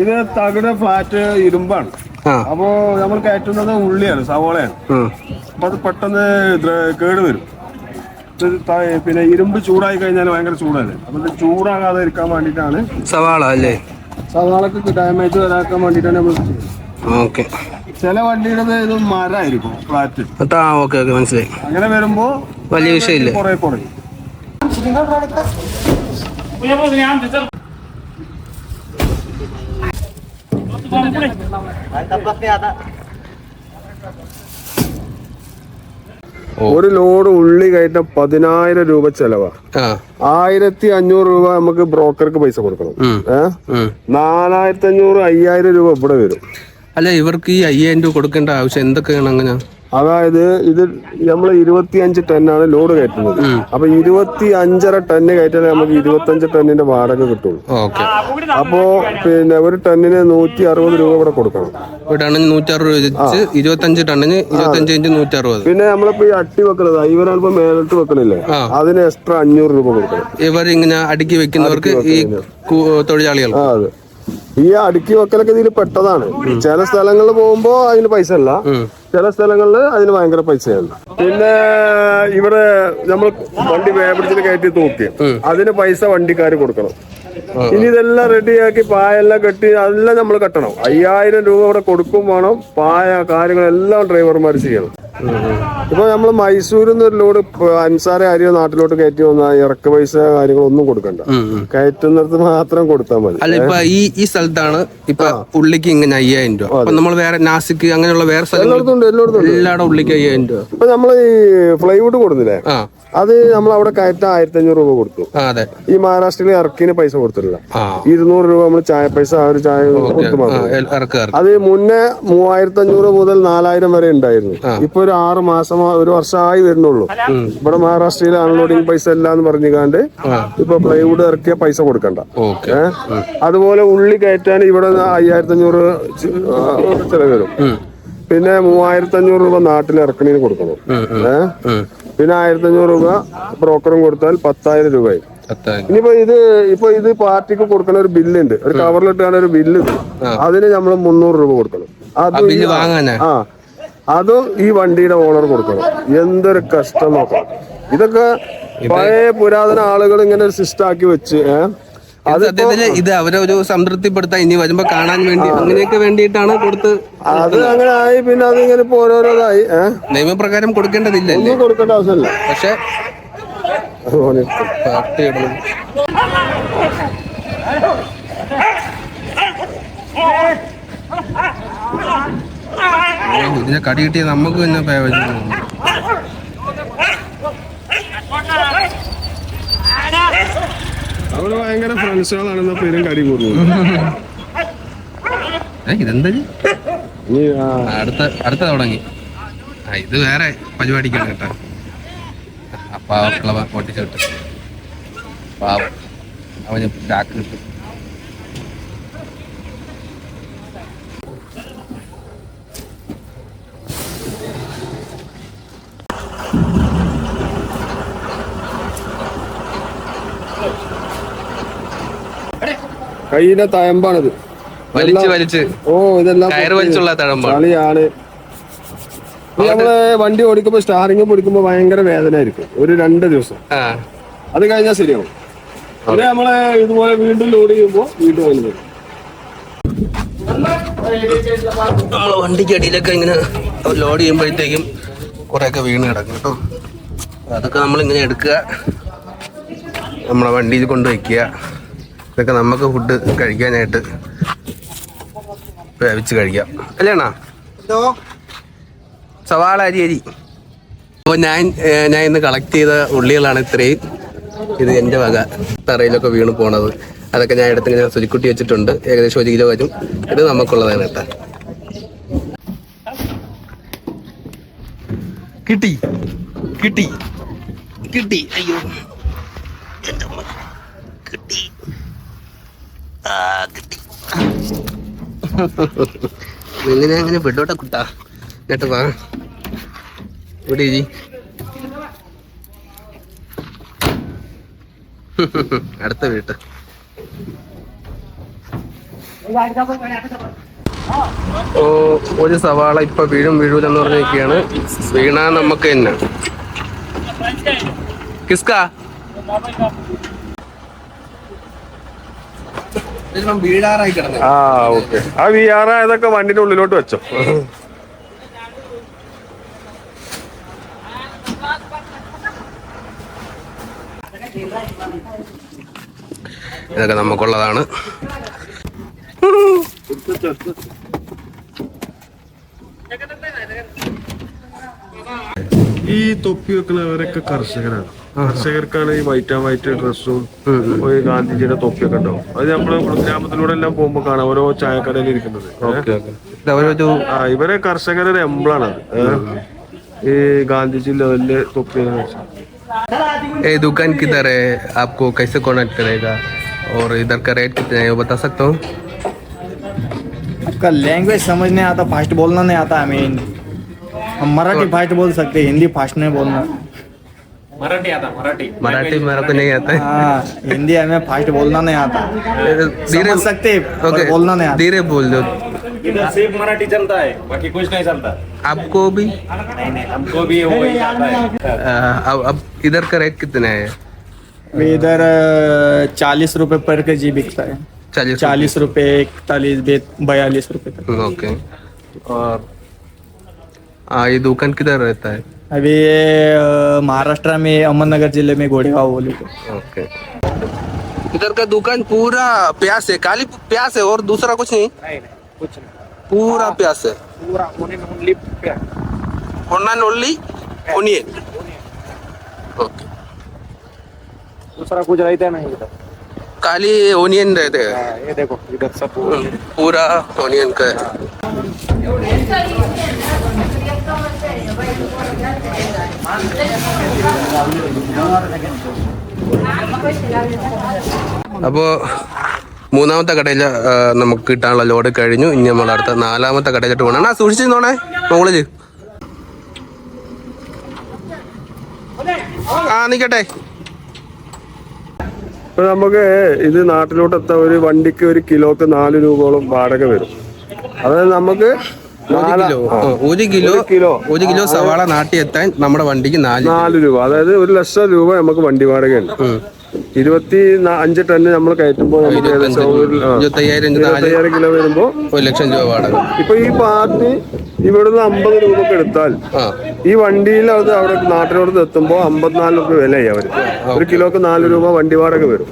ഇത് തകിട് ഫ്ലാറ്റ് ഇരുമ്പാണ്. അപ്പോ നമ്മൾ കയറ്റുന്നത് ഉള്ളിയാണ് സവോളയാണ്. അപ്പൊ അത് പെട്ടെന്ന് കേടുവരും കേട് വരും. പിന്നെ ഇരുമ്പ് ചൂടായി കഴിഞ്ഞാൽ ഭയങ്കര ചൂടല്ലേ അപ്പൊ ചൂടാകാതെ ഇരിക്കാൻ വേണ്ടിയിട്ടാണ് സവാള അല്ലേ? സവാളക്ക് ഡാമേജ് വരാക്കാൻ വേണ്ടിയിട്ടാണ് നമ്മൾ ചെയ്യുന്നത്. ഓക്കെ. ചില വണ്ടിയുടെ ഇത് മരമായിരിക്കും ഫ്ലാറ്റ്. ആ ഓക്കെ ഓക്കെ മനസ്സിലായി. അങ്ങനെ വരുമ്പോ വലിയ വിഷയമില്ല. കുറെ കുറയും ഒരു ലോഡ് ഉള്ളി കഴിഞ്ഞ പതിനായിരം രൂപ ചെലവാ. ആയിരത്തി അഞ്ഞൂറ് രൂപ നമുക്ക് ബ്രോക്കർക്ക് പൈസ കൊടുക്കണം. ഏഹ്. നാലായിരത്തി അഞ്ഞൂറ് അയ്യായിരം രൂപ ഇവിടെ വരും. അല്ല ഇവർക്ക് ഈ അയ്യായിരം രൂപ കൊടുക്കേണ്ട ആവശ്യം എന്തൊക്കെയാണ് അങ്ങനെ? അതായത് ഇത് നമ്മൾ ഇരുപത്തി അഞ്ച് ടണ്ണാണ് ലോഡ് കയറ്റുന്നത്. അപ്പൊ ഇരുപത്തി അഞ്ചര ടണ്ണ് കയറ്റാൻ നമുക്ക് ഇരുപത്തി അഞ്ച് ടണ്ണിന്റെ വാടക കിട്ടുള്ളൂ. ഓക്കെ. അപ്പോ പിന്നെ ഒരു ടണ്ണിന് നൂറ്റി അറുപത് രൂപ ഇവിടെ കൊടുക്കണം. ടണ്ണിന് നൂറ്ററുപത് രൂപ വെച്ച് ഇരുപത്തഞ്ച് ടണ്ണിന് ഇരുപത്തഞ്ച് ഇഞ്ച് നൂറ്ററുപത് പിന്നെ നമ്മളിപ്പോ ഈ അട്ടി വെക്കുന്നത് ഇവരൽപ്പം മേലോട്ട് വെക്കണില്ലേ. അതിന് എക്സ്ട്രാ അഞ്ഞൂറ് രൂപ കൊടുക്കണം. ഇവർ ഇങ്ങനെ അടുക്കി വെക്കുന്നവർക്ക് ഈ തൊഴിലാളികൾ ഈ അടുക്കി വെക്കലൊക്കെ ഇതിൽ പെട്ടതാണ്. ചില സ്ഥലങ്ങളിൽ പോകുമ്പോ അതിന് പൈസ അല്ല ചില സ്ഥലങ്ങളിൽ അതിന് ഭയങ്കര പൈസയാണ് പിന്നെ ഇവിടെ നമ്മൾ വണ്ടി വേപിടിച്ചിട്ട് കയറ്റി തൂക്കി. അതിന് പൈസ വണ്ടിക്കാർ കൊടുക്കണം. ഇനി ഇതെല്ലാം റെഡിയാക്കി പായെല്ലാം കെട്ടി അതെല്ലാം നമ്മൾ കെട്ടണം. അയ്യായിരം രൂപ ഇവിടെ കൊടുക്കും വേണം. പായ കാര്യങ്ങളെല്ലാം ഡ്രൈവർമാർ ചെയ്യണം. ഇപ്പൊ നമ്മൾ മൈസൂരിൽ നിന്ന് ഒരു ലോഡ് അൻസാര അരിയോ നാട്ടിലോട്ട് കയറ്റി വന്നാൽ ഇറക്ക പൈസ കാര്യങ്ങളൊന്നും കൊടുക്കണ്ട. കയറ്റുന്നിടത്ത് മാത്രം കൊടുത്താൽ മതി. അല്ല ഇപ്പൊ ഈ ഈ സ്ഥലത്താണ് ഇപ്പൊ ഉള്ളിക്ക് ഇങ്ങനെ അയ്യായിരം രൂപ. അപ്പൊ നമ്മൾ വേറെ നാസിക്ക് അങ്ങനെയുള്ള വേറെ എല്ലായിടത്തും എല്ലാടെ ഉള്ളിക്ക് അയ്യായിരം രൂപ. ഇപ്പൊ നമ്മൾ ഈ ഫ്ലൈവുഡ് കൊടുത്തില്ലേ? അത് നമ്മൾ അവിടെ കയറ്റാൻ ആയിരത്തി അഞ്ഞൂറ് രൂപ കൊടുത്തു. അതെ. ഈ മഹാരാഷ്ട്രയിൽ ഇറക്കിന് പൈസ കൊടുത്തിട്ടില്ല. ഇരുന്നൂറ് രൂപ നമ്മൾ ചായ പൈസ ആ ഒരു ചായ കൊടുത്തു അത് മുന്നേ മൂവായിരത്തി അഞ്ഞൂറ് മുതൽ നാലായിരം വരെ ഉണ്ടായിരുന്നു. ഇപ്പൊ ഒരു ആറ് മാസം ഒരു വർഷമായി വരുന്നുള്ളൂ. ഇവിടെ മഹാരാഷ്ട്രയിൽ അൺലോഡിങ് പൈസ ഇല്ല എന്ന് പറഞ്ഞുകാണ്ട് ഇപ്പൊ പ്ലൈവുഡ് ഇറക്കിയ പൈസ കൊടുക്കണ്ട? അതുപോലെ ഉള്ളി കയറ്റാൻ ഇവിടെ അയ്യായിരത്തി അഞ്ഞൂറ് ചെലവ് വരും. പിന്നെ മൂവായിരത്തി അഞ്ഞൂറ് രൂപ നാട്ടിൽ ഇറക്കണീന് കൊടുക്കണം. ഏഹ് പിന്നെ ആയിരത്തി അഞ്ഞൂറ് രൂപ ബ്രോക്കറും കൊടുത്താൽ പത്തായിരം രൂപയായി. ഇനിയിപ്പോ ഇത് ഇപ്പൊ ഇത് പാർട്ടിക്ക് കൊടുക്കുന്ന ഒരു ബില്ലുണ്ട്. ഒരു കവറിലിട്ടാണ് ഒരു ബില്ല്. അതിന് നമ്മൾ മുന്നൂറ് രൂപ കൊടുക്കണം. അത് ആ. അതും ഈ വണ്ടിയുടെ ഓണർ കൊടുക്കണം. എന്തൊരു കഷ്ടം നോക്കാം ഇതൊക്കെ പഴയ പുരാതന ആളുകൾ ഇങ്ങനെ സിസ്റ്റാക്കി വെച്ച് ഏഹ് ഇത് സത്യത്തിൽ ഇത് അവരെ ഒരു സംതൃപ്തിപ്പെടുത്താൻ ഇനി വരുമ്പോ കാണാൻ വേണ്ടി അങ്ങനെയൊക്കെ വേണ്ടിയിട്ടാണ് കൊടുത്ത് അത് അങ്ങനെ ആയി പിന്നെ അത് ഇങ്ങനെ ഇപ്പൊ ഓരോരോതായി നിയമപ്രകാരം കൊടുക്കേണ്ടതില്ല ഒന്നും കൊടുക്കേണ്ട ആവശ്യമില്ല. പക്ഷെ അതുപോലെ പാർട്ടി. ഇതിനെ കടി കിട്ടിയ നമുക്ക് തന്നെ പേവജ് അവൾ ഭയങ്കര ഫ്രണ്ട്സുകളാണെന്ന പേരും കടി കൂടുന്നു ഇതെന്താ അടുത്ത അടുത്ത തുടങ്ങി. ഇത് വേറെ പരിപാടിക്കാണ് കേട്ടോ. അപ്പാവക്കളവ പൊട്ടിച്ചോട്ട്. അവന് ഡാക്ക് കിട്ടും. കയ്യിലെ തഴമ്പാണിത്. വലിച്ച് വലിച്ച്. ഓ ഇതെല്ലാം വലിച്ചുള്ള തഴമ്പാണ്. കളിയാണ്. ഇനി നമ്മൾ വണ്ടി ഓടിക്കുമ്പോ സ്റ്റാറിങ് പിടിക്കുമ്പോ ഭയങ്കര വേദന ആയിരിക്കും ഒരു രണ്ട് ദിവസം. അത് കഴിഞ്ഞാൽ ശരിയാവും. പിന്നെ നമ്മൾ ഇതുപോലെ വീണ്ടും ലോഡ് ചെയ്യുമ്പോ വീണ്ടും വന്നു നമ്മൾ വണ്ടിക്ക് അടിയിലൊക്കെ ഇങ്ങനെ ലോഡ് ചെയ്യുമ്പോഴത്തേക്കും കുറേയൊക്കെ വീണ് കിടക്കും കേട്ടോ. അതൊക്കെ നമ്മളിങ്ങനെ എടുക്കുക. നമ്മളെ വണ്ടിയിൽ കൊണ്ട് വയ്ക്കുക ഇതൊക്കെ നമുക്ക് ഫുഡ് കഴിക്കാനായിട്ട് വേവിച്ച് കഴിക്കാം. അല്ലേണാ? സവാള അരി അരി. അപ്പോൾ ഞാൻ ഞാൻ ഇന്ന് കളക്ട് ചെയ്ത ഉള്ളികളാണ് ഇത്രയും. ഇത് എന്റെ വക. തറയിലൊക്കെ വീണ് പോണത്. അതൊക്കെ ഞാൻ എടുത്ത് ഞാൻ സുലിക്കുട്ടി വെച്ചിട്ടുണ്ട്. ഏകദേശം ഒരു കിലോ വരും. ഇത് നമുക്കുള്ളതാണ് കേട്ടോ. കിട്ടി. കിട്ടി. കിട്ടി. അയ്യോ എന്റെ അമ്മ. കിട്ടി ആ കിട്ടി എങ്ങനെ അങ്ങനെ വിടോട്ടെ കുട്ടാ. എന്നിട്ട് വാ. ഇവിടെ അടുത്ത വീട്ട്. ഓ ഒരു സവാള ഇപ്പൊ വീഴും വീഴൂലെന്ന് പറഞ്ഞിരിക്കുകയാണ് വീണാ നമുക്ക് തന്നെ. കിസ്കാ വീഴാറായി കിടന്നു ആ ഓക്കെ. ആ വി ആർ ആയതൊക്കെ വണ്ടിന്റെ ഉള്ളിലോട്ട് വെച്ചോ. ഇതൊക്കെ നമുക്കുള്ളതാണ്. ഈ തൊപ്പി വെക്കുന്നവരൊക്കെ കർഷകരാണ്. കർഷകർക്കാണ് ഈ വൈറ്റ് ആൻഡ് വൈറ്റ് ഡ്രസ്സും ഒരു ഗാന്ധിജിയുടെ തൊപ്പിയൊക്കെ ഉണ്ടാവും അത് നമ്മള് ഗ്രാമത്തിലൂടെ എല്ലാം പോകുമ്പോ കാണാം ഓരോ ചായക്കടയിൽ ഇരിക്കുന്നത് ഇത് അവരൊരു ആ ഇവരെ കർഷകരുടെ എംബ്ലാണ് അത് ഈ ഗാന്ധിജി ലെവലില് തൊപ്പി വെച്ചത് ये दुकान किधर है आपको कैसे कॉन्टेक्ट करेगा और इधर का रेट कितना है वो बता सकता हूँ आपका लैंग्वेज समझ नहीं आता फास्ट बोलना नहीं आता हमें हम मराठी फास्ट बोल सकते हैं हिंदी फास्ट नहीं बोलना मराठी मराठी. मेरे को नहीं आता. है हाँ हिंदी हमें फास्ट बोलना नहीं आता. धीरे सकते हैं, ओके बोलना नहीं आता. धीरे बोल दो. इधर सिर्फ़ मराठी चलता है बाकी कुछ नहीं चलता. आपको भी? नहीं नहीं हमको भी वही आता है. अब अब इधर का रेट कितना है? इधर चालीस रुपए पर के जी बिकता है. चालीस चालीस रुपए। इकतालीस बयालीस रुपए तक। ओके। और ये दुकान किधर रहता है? अभी ये महाराष्ट्र में अहमदनगर ज़िले में गोड़ेगांव बोले तो। ओके। इधर का दुकान पूरा प्यास है खाली प्यास है और दूसरा कुछ नहीं? कुछ नहीं। पूरा प्यास है। पूरा only and only onion okay. दूसरा कुछ रहता नहीं इधर। खाली ओनियन रहते हैं। हाँ, ये देखो इधर सब पूरा ओनियन का है। അപ്പോൾ മൂന്നാമത്തെ കടയിൽ നമുക്ക് കിട്ടാനുള്ള ലോഡ് കഴിഞ്ഞു. ഇനി നമ്മൾ അടുത്ത നാലാമത്തെ കടയിലോട്ട് പോകണം ആ സൂക്ഷിച്ചിരുന്നോണേ മുകളിൽ ആ നിക്കട്ടെ. ഇപ്പൊ നമുക്ക് ഇത് നാട്ടിലോട്ട് എത്ത ഒരു വണ്ടിക്ക് ഒരു കിലോക്ക് നാല് രൂപയോളം വാടക വരും. അതായത് നമുക്ക് ഒരു കിലോ. ഒരു കിലോ സവാള നാട്ടിൽ എത്താൻ നമ്മുടെ വണ്ടിക്ക് നാല് നാല് രൂപ. അതായത് ഒരു ലക്ഷം രൂപ നമുക്ക് വണ്ടി വാടകയുണ്ട്. ഇരുപത്തി അഞ്ച് ടണ്ണ് നമ്മൾ കയറ്റുമ്പോൾ നമുക്ക് ഏകദേശം ഇരുപത്തയ്യായിരം കിലോ വരുമ്പോ ഒരു ലക്ഷം രൂപ വാടക. ഇപ്പൊ ഈ പാർട്ടി ഇവിടുന്ന് അമ്പത് രൂപ എടുത്താൽ ഈ വണ്ടിയിൽ അത് അവിടെ നാട്ടിലോട്ട് എത്തുമ്പോ അമ്പത്തിനാല് രൂപ വിലയായി അവർ. ഒരു കിലോക്ക് നാല് രൂപ വണ്ടി വാടക വരും.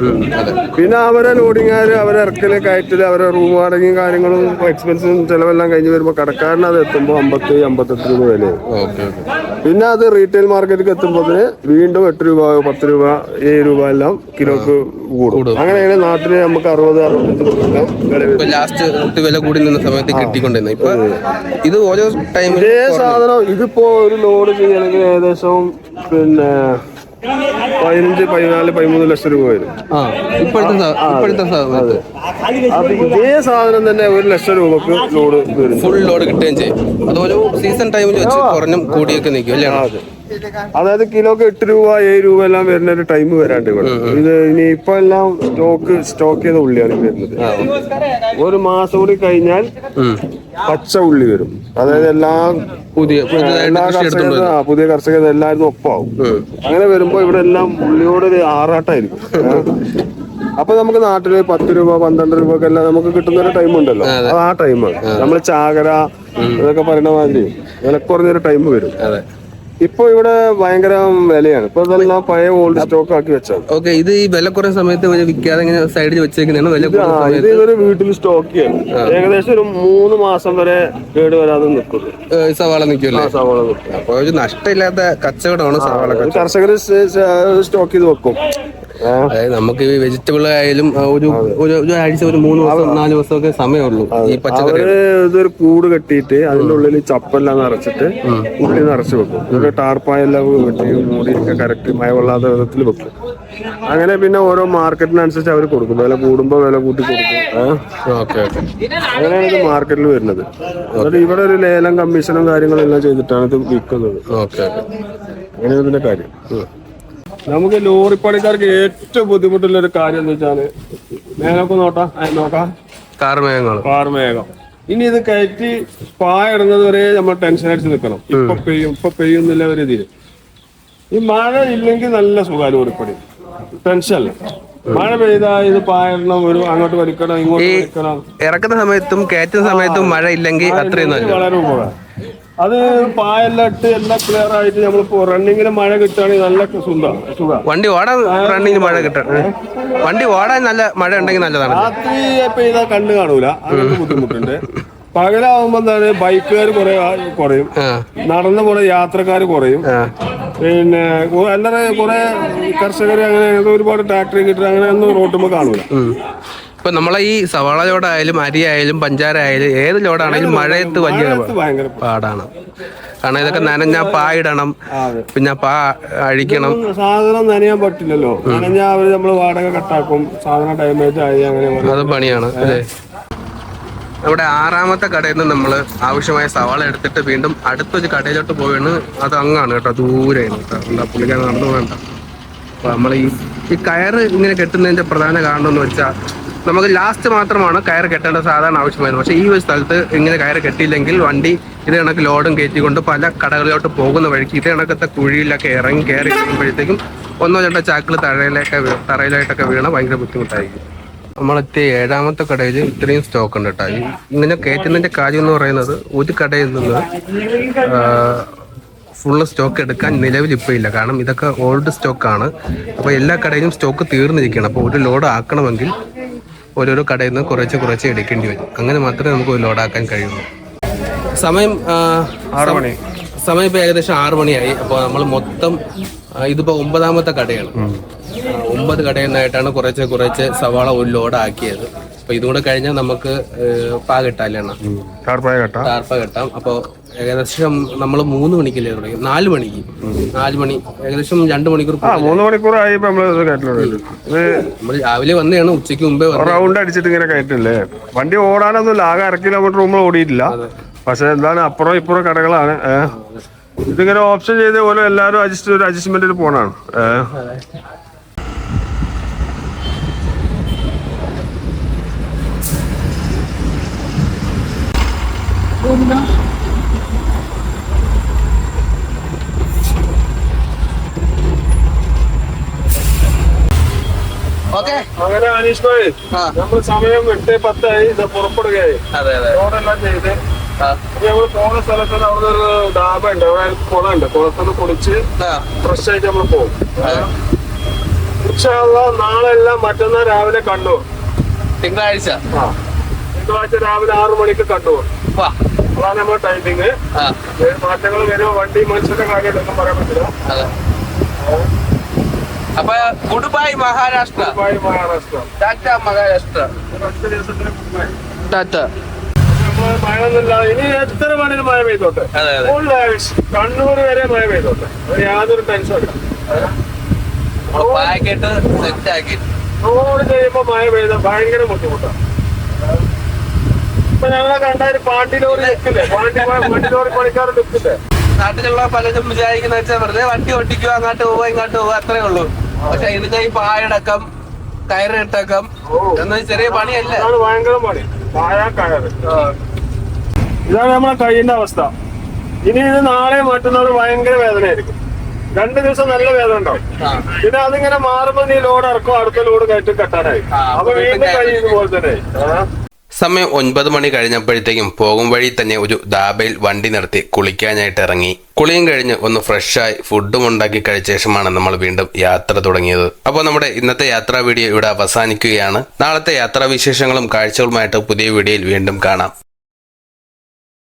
പിന്നെ അവരെ ലോഡിങ്ങാര് അവരെ ഇറക്കൽ കയറ്റൽ അവരെ റൂം വാടകയും കാര്യങ്ങളും എക്സ്പെൻസും ചെലവെല്ലാം കഴിഞ്ഞ് വരുമ്പോൾ കടക്കാരൻ അത് എത്തുമ്പോൾ അമ്പത്തി അമ്പത്തെട്ട് രൂപ വിലയായി. പിന്നെ അത് റീറ്റെയിൽ മാർക്കറ്റിൽ എത്തുമ്പോൾ വീണ്ടും എട്ട് രൂപ പത്ത് രൂപ ഏഴ് രൂപ എല്ലാം എല്ലാം കിലോക്ക് കൂടും. അങ്ങനെയാണ് നാട്ടിൽ നമുക്ക് അറുപത്. ഇപ്പൊ ലാസ്റ്റ് വില കൂടി നിന്ന സമയത്ത് കിട്ടിക്കൊണ്ടിരുന്നു ഇപ്പൊ ഇത് ഓരോ ടൈമിൽ ഇതേ സാധനം ഇതിപ്പോ ഒരു ലോഡ് ചെയ്യണമെങ്കിൽ ഏകദേശം പിന്നെ പതിനഞ്ച് പതിനാല് പതിമൂന്ന് ലക്ഷം രൂപ വരും. അത് ഇതേ സാധനം തന്നെ ഒരു ലക്ഷം രൂപക്ക് ലോഡ് വരും ഫുൾ ലോഡ് കിട്ടുകയും ചെയ്യും. അത് ഒരു സീസൺ ടൈമിൽ വെച്ച് കുറഞ്ഞും കൂടിയൊക്കെ നിൽക്കും അല്ലേ? അതായത് കിലോക്ക് എട്ട് രൂപ ഏഴ് രൂപ എല്ലാം വരുന്ന ഒരു ടൈം വരാണ്ട് ഇവിടെ. ഇത് ഇനി ഇപ്പൊ എല്ലാം സ്റ്റോക്ക് സ്റ്റോക്ക് ചെയ്ത ഉള്ളിയാണ് വരുന്നത്. ഒരു മാസം കൂടി കഴിഞ്ഞാൽ പച്ച ഉള്ളി വരും. അതായത് എല്ലാം പുതിയ എല്ലാ കർഷകരും ആ, പുതിയ കർഷകർ എല്ലാവരും ഒപ്പാവും. അങ്ങനെ വരുമ്പോ ഇവിടെ എല്ലാം ഉള്ളിയോട് ഒരു ആറാട്ടായിരിക്കും. അപ്പൊ നമുക്ക് നാട്ടിൽ പത്ത് രൂപ പന്ത്രണ്ട് രൂപ ഒക്കെ എല്ലാം നമുക്ക് കിട്ടുന്ന ഒരു ടൈം ഉണ്ടല്ലോ. അത്. ആ ടൈമാണ് നമ്മൾ ചാകര ഇതൊക്കെ പറയുന്ന മാതിരി വിലക്കുറഞ്ഞൊരു ടൈം വരും. ഇപ്പൊ ഇവിടെ ഭയങ്കര വിലയാണ്. ഇപ്പൊ ഇതെല്ലാം പഴയ ഓൾഡ് സ്റ്റോക്ക് ആക്കി വെച്ചാൽ ഓക്കെ ഇത് ഈ വില കുറെ സമയത്ത് വിൽക്കാതെ ഇങ്ങനെ സൈഡിൽ വെച്ചേക്കുന്നതാണ് വില ആ കുറഞ്ഞ ഇത് വീട്ടിൽ സ്റ്റോക്ക് ചെയ്യണം. ഏകദേശം ഒരു മൂന്ന് മാസം വരെ കേട് വരാതെ നിൽക്കുന്നു. സവാള നിൽക്കുമല്ലേ സവാള നിൽക്കും അപ്പൊ ഒരു നഷ്ടമില്ലാത്ത കച്ചവടമാണ് സവാള കർഷകർ സ്റ്റോക്ക് ചെയ്ത് വെക്കും. അതായത് നമുക്ക് ഈ വെജിറ്റബിൾ ആയാലും ഒരു ഒരു ആഴ്ച ഒരു മൂന്ന് ദിവസം നാല് ദിവസമൊക്കെ സമയമുള്ളൂ ഈ പച്ചക്കറി. ഇതൊരു കൂട് കെട്ടിയിട്ട് അതിന്റെ ഉള്ളിൽ ചപ്പെല്ലാം നിറച്ചിട്ട് ഉള്ളി നിറച്ച് വെക്കും. ഒരു ടാർപ്പായെല്ലാം കെട്ടി മൂടിയൊക്കെ കറക്റ്റ് മഴ കൊള്ളാത്ത വിധത്തിൽ വെക്കും. അങ്ങനെ പിന്നെ ഓരോ മാർക്കറ്റിനനുസരിച്ച് അവർ കൊടുക്കും. വില കൂടുമ്പോൾ വില കൂട്ടി കൊടുക്കും. അങ്ങനെയാണ് ഇത് മാർക്കറ്റിൽ വരുന്നത്. എന്നിട്ട് ഇവിടെ ഒരു ലേലം കമ്മീഷനും കാര്യങ്ങളും എല്ലാം ചെയ്തിട്ടാണ് ഇത് വിൽക്കുന്നത്. അങ്ങനെയാണ് ഇതിന്റെ കാര്യം. നമുക്ക് ലോറി പണിക്കാർക്ക് ഏറ്റവും ബുദ്ധിമുട്ടുള്ള ഒരു കാര്യം എന്ന് വെച്ചാൽ മേലൊക്കെ നോട്ടാ നോക്കാം. കാർമേഘങ്ങൾ കാർമേഘം ഇനി ഇത് കയറ്റി പായ ഇടുന്നത് വരെ നമ്മൾ ടെൻഷൻ അടിച്ച് നിൽക്കണം. ഇപ്പൊ പെയ്യും ഇപ്പൊ പെയ്യുന്നില്ല ഒരു ഇതിൽ. ഈ മഴ ഇല്ലെങ്കിൽ നല്ല സുഖം ലോറിപ്പണി. ടെൻഷൻ അല്ല. മഴ പെയ്താ ഇത് പായണം ഒരു അങ്ങോട്ട് വലിക്കണം ഇങ്ങോട്ട് വലിക്കണം. ഇറക്കുന്ന സമയത്തും കയറ്റുന്ന സമയത്തും മഴ ഇല്ലെങ്കിൽ അത്രയും വളരെ ഉപകാരം അത് പായെല്ലാം ഇട്ട് എല്ലാം ക്ലിയർ ആയിട്ട് നമ്മൾ റണ്ണിങ്ങിന് മഴ കിട്ടുകയാണെങ്കിൽ നല്ല സുഖ സുഖ. വണ്ടി ഓടാൻ റണ്ണിങ്ങിന് മഴ കിട്ടണം. വണ്ടി ഓടാൻ നല്ല മഴ ഉണ്ടെങ്കിൽ നല്ലതാണ്. രാത്രി പെയ്ത കണ്ണ് കാണൂല. അങ്ങനത്തെ ബുദ്ധിമുട്ടുണ്ട്. പകലാവുമ്പോ എന്താണ് ബൈക്കുകാർ കുറെ കുറയും. നടന്ന പോണ യാത്രക്കാർ കുറയും. പിന്നെ അല്ലറ കുറെ കർഷകർ അങ്ങനെ ഒരുപാട് ട്രാക്ടറി കിട്ടുക അങ്ങനെ ഒന്നും റോട്ടുമ്പോ കാണൂല. ഇപ്പൊ നമ്മളെ ഈ സവാള ലോഡായാലും അരി ആയാലും പഞ്ചാര ആയാലും ഏത് ലോഡാണെങ്കിലും മഴയത്ത് വലിയ പാടാണ്. കാരണം ഇതൊക്കെ നനഞ്ഞാ പാ ഇടണം പിന്നെ പാ അഴിക്കണം. സാധനം നനയാൻ പറ്റില്ലല്ലോ. അവർ നമ്മൾ വാടക കട്ടാക്കും സാധനം ഡാമേജ് ആയി അങ്ങനെ. അത് പണിയാണ് അല്ലേ? നമ്മുടെ ആറാമത്തെ കടയിൽ നിന്ന് നമ്മൾ ആവശ്യമായ സവാള എടുത്തിട്ട് വീണ്ടും അടുത്തൊരു കടയിലോട്ട് പോവാണ് അത് അങ്ങാണ് കേട്ടോ ദൂരെ കേട്ടോ. പുള്ളിക്കാരൻ നടന്നു വേണ്ട അപ്പൊ നമ്മൾ ഈ ഈ കയറ് ഇങ്ങനെ കെട്ടുന്നതിന്റെ പ്രധാന കാരണം എന്ന് വെച്ചാൽ നമുക്ക് ലാസ്റ്റ് മാത്രമാണ് കയർ കെട്ടേണ്ട സാധാരണ ആവശ്യമായിരുന്നു പക്ഷേ ഈ ഒരു സ്ഥലത്ത് ഇങ്ങനെ കയറ് കെട്ടിയില്ലെങ്കിൽ വണ്ടി ഇത് കണക്ക് ലോഡും കയറ്റിക്കൊണ്ട് പല കടകളിലോട്ട് പോകുന്ന വഴിക്ക് ഇത് കണക്കത്തെ കുഴിയിലൊക്കെ ഇറങ്ങി കയറി കഴിയുമ്പോഴത്തേക്കും ഒന്നോ രണ്ടോ ചാക്കിൽ തഴയിലൊക്കെ തറയിലായിട്ടൊക്കെ വീണ ഭയങ്കര ബുദ്ധിമുട്ടായിരിക്കും. നമ്മളെത്തിയ ഏഴാമത്തെ കടയിൽ ഇത്രയും സ്റ്റോക്ക് ഉണ്ട് കേട്ടോ ഇങ്ങനെ കയറ്റുന്നതിന്റെ കാര്യം എന്ന് പറയുന്നത് ഒരു കടയിൽ നിന്ന് ഫുള്ള് സ്റ്റോക്ക് എടുക്കാൻ നിലവിൽ ഇപ്പോൾ ഇല്ല. കാരണം ഇതൊക്കെ ഓൾഡ് സ്റ്റോക്കാണ് അപ്പോൾ എല്ലാ കടയിലും സ്റ്റോക്ക് തീർന്നിരിക്കുകയാണ്. അപ്പോൾ ഒരു ലോഡ് ആക്കണമെങ്കിൽ ഓരോരോ കടയിൽ നിന്ന് കുറച്ച് കുറച്ച് എടുക്കേണ്ടി വരും. അങ്ങനെ മാത്രമേ നമുക്ക് ലോഡാക്കാൻ കഴിയുള്ളൂ. സമയം ആറ് മണി. സമയം ഇപ്പോൾ ഏകദേശം ആറ് മണിയായി. അപ്പോൾ നമ്മൾ മൊത്തം ഇതിപ്പോൾ ഇതിപ്പോ ഒമ്പതാമത്തെ കടയാണ്. ഒമ്പത് കടയിൽ നിന്നായിട്ടാണ് കുറച്ച് കുറച്ച് സവാള ഒരു ലോഡ് ആക്കിയത്. അപ്പൊ ഇതുകൂടെ കഴിഞ്ഞാൽ നമുക്ക് പാ കെട്ടാല്ലേ എണ്ണ ടാർപ്പ കെട്ടാം. അപ്പോൾ ഏകദേശം നമ്മൾ മൂന്ന് മണിക്കല്ലേ തുടങ്ങി. നാല് മണിക്ക്. നാല് മണി. ഏകദേശം രണ്ട് മണിക്കൂർ മൂന്ന് മണിക്കൂറായി നമ്മൾ രാവിലെ വന്നെയാണ് ഉച്ചയ്ക്ക് മുമ്പേ റൗണ്ട് അടിച്ചിട്ട് ഇങ്ങനെ കയറ്റില്ലേ? വണ്ടി ഓടാനൊന്നുമില്ല. ആകെ അര കിലോമീറ്റർ മുമ്പ് ഓടിയിട്ടില്ല. പക്ഷെ എന്താണ് അപ്പുറം ഇപ്പുറം കടകളാണ്. ഇതിങ്ങനെ ഓപ്ഷൻ ചെയ്ത പോലെ എല്ലാവരും അഡ്ജസ്റ്റ് ഒരു അഡ്ജസ്റ്റ്മെന്റിൽ പോണാണ് ഏഹ് അങ്ങനെ അനീഷ് ഭായി നമ്മൾ സമയം എട്ട് പത്തായി ഇത് പുറപ്പെടുകയായി. അതെ അതെ. റോഡെല്ലാം ചെയ്ത്. നമ്മൾ പോകുന്ന സ്ഥലത്ത് അവിടെ ഒരു ഡാബ ഉണ്ട്. അവിടെ കുളം ഉണ്ട് കുളത്തുനിന്ന് കുളിച്ച് ഫ്രഷ് ആയിട്ട് നമ്മൾ പോകും നാളെ എല്ലാം മറ്റന്നാൾ രാവിലെ കണ്ടു തിങ്കളാഴ്ച. തിങ്കളാഴ്ച രാവിലെ ആറു മണിക്ക് കണ്ടു വാ. അതാണ് നമ്മുടെ ടൈമിങ് മാറ്റങ്ങൾ വരുമോ വണ്ടി മനുഷ്യന്റെ കാര്യമായിട്ടൊന്നും പറയാൻ പറ്റില്ല. അപ്പൊ good bye Maharashtra Maharashtra. Tata Maharashtra. Tata. മഴ ഇനി എത്ര മണിന് മഴ പെയ്തോട്ടെ. കണ്ണൂർ വരെ മഴ പെയ്തോട്ടെ? യാതൊരു ടെൻഷനും ഇല്ല. സെറ്റ് ആക്കി. റോഡ് ചെയ്യുമ്പോ മഴ പെയ്ത ഭയങ്കര ബുദ്ധിമുട്ടാണ് പാണ്ടി ലോറി നിൽക്കില്ലേ? പാണ്ടി വണ്ടി ലോറി പണിക്കാർ നിൽക്കില്ലേ? നാട്ടിലുള്ള പലരും വിചാരിക്കുന്ന വെച്ചാൽ വെറുതെ വണ്ടി ഓട്ടിക്കുക അങ്ങോട്ട് പോവുക ഇങ്ങോട്ട് പോവുക അത്രേ ഉള്ളൂ. പക്ഷെ ഇതിന്റെ ഈ പായടക്കം കയറിട്ടക്കം എന്നത് ചെറിയ പണിയല്ല. ഭയങ്കര പണി. പായ കയറ്. ഇതാണ് നമ്മളെ കൈയിന്റെ അവസ്ഥ. ഇനി ഇത് നാളെ മറ്റന്നാൾ ഭയങ്കര വേദനയായിരിക്കും. രണ്ടു ദിവസം നല്ല വേദന ഉണ്ടാവും. പിന്നെ അതിങ്ങനെ മാറുമ്പോ നീ ലോഡ് ഇറക്കും അടുത്ത ലോഡ് കയറ്റി കെട്ടാനായി. അപ്പൊ വീണ്ടും കൈ ഇതുപോലെ തന്നെ. സമയം ഒൻപത് മണി കഴിഞ്ഞപ്പോഴത്തേക്കും പോകും വഴി തന്നെ ഒരു ദാബയിൽ വണ്ടി നിർത്തി കുളിക്കാനായിട്ട് ഇറങ്ങി. കുളിയും കഴിഞ്ഞ് ഒന്ന് ഫ്രഷായി ഫുഡും ഉണ്ടാക്കി കഴിച്ച ശേഷമാണ് നമ്മൾ വീണ്ടും യാത്ര തുടങ്ങിയത്. അപ്പോൾ നമ്മുടെ ഇന്നത്തെ യാത്രാ വീഡിയോ ഇവിടെ അവസാനിക്കുകയാണ്. നാളത്തെ യാത്രാ വിശേഷങ്ങളും കാഴ്ചകളുമായിട്ട് പുതിയ വീഡിയോയിൽ വീണ്ടും കാണാം.